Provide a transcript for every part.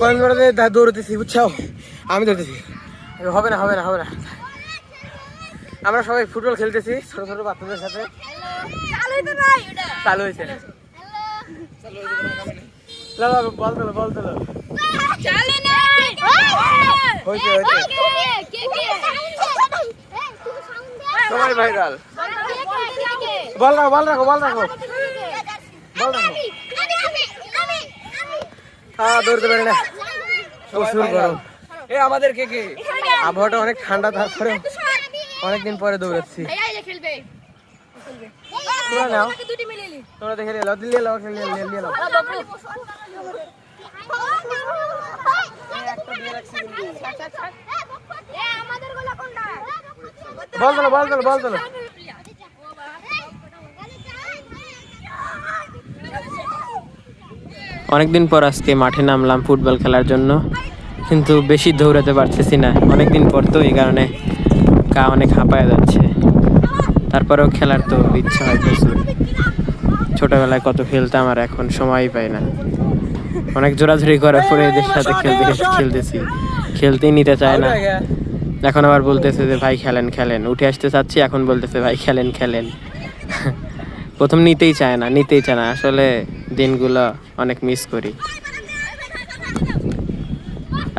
Coin দৌড়তেছি, বুঝছ? আমি দৌড়তেছি। হবে না হবে না হবে না। আমরা সবাই ফুটবল খেলতেছি, ছোট ছোট বাচ্চাদের সাথে। চালু হয়েছে। বল বল বল রাখো বল রাখো বল রাখো বল রাখো হ্যাঁ দৌড়তে পারি না। প্রচুর গরম। এ আমাদের কে কে? আবহাওয়াটা অনেক ঠান্ডা তারপরে অনেকদিন পরে দৌড়াচ্ছি। খেলবে। তোমরা নাও। দেখে নিয়ে নাও। দিল্লি নাও খেলে নিয়ে নিয়ে নাও। আমাদের গোলা কোনটা? বল তোলো বল তোলো বল তোলো। অনেকদিন পর আজকে মাঠে নামলাম ফুটবল খেলার জন্য, কিন্তু বেশি দৌড়াতে পারতেছি না। অনেকদিন পর তো এই কারণে গা অনেক হাঁপায় যাচ্ছে। তারপরেও খেলার তো ইচ্ছা হয় প্রচুর। ছোটবেলায় কত খেলতাম আর এখন সময়ই পাই না। অনেক জোরাজুরি করার পরে এদের সাথে খেলতে খেলতেছি। খেলতেই নিতে চায় না। এখন আবার বলতেছে যে, ভাই, খেলেন খেলেন। উঠে আসতে চাচ্ছি, এখন বলতেছে, ভাই, খেলেন খেলেন। প্রথম নিতেই চায় না, নিতেই চায় না। আসলে দিনগুলো অনেক মিস করি।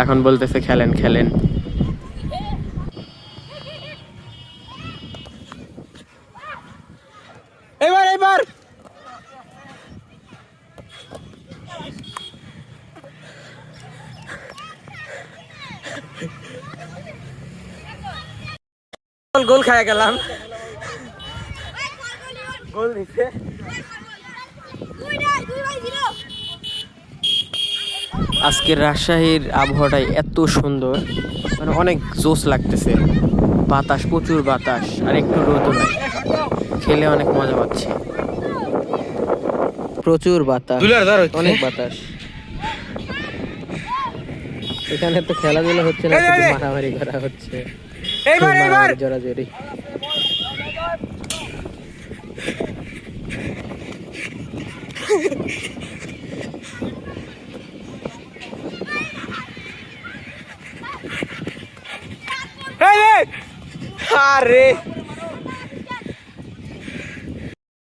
এখন বলতেছে খেলেন খেলেন। এবার এবার! গোল খায় গেলাম? গোল দিছে। আজকের রাজশাহীর আবহাওয়াটাই এত সুন্দর। মানে অনেক জোস লাগতেছে। বাতাস প্রচুর বাতাস আর একটু রোদও নাই। খেলে অনেক মজা পাচ্ছি। প্রচুর বাতাস অনেক বাতাস। এখানে তো খেলাধুলা হচ্ছে না মারামারি করা হচ্ছে। মারামারি জোরাজোরি আরে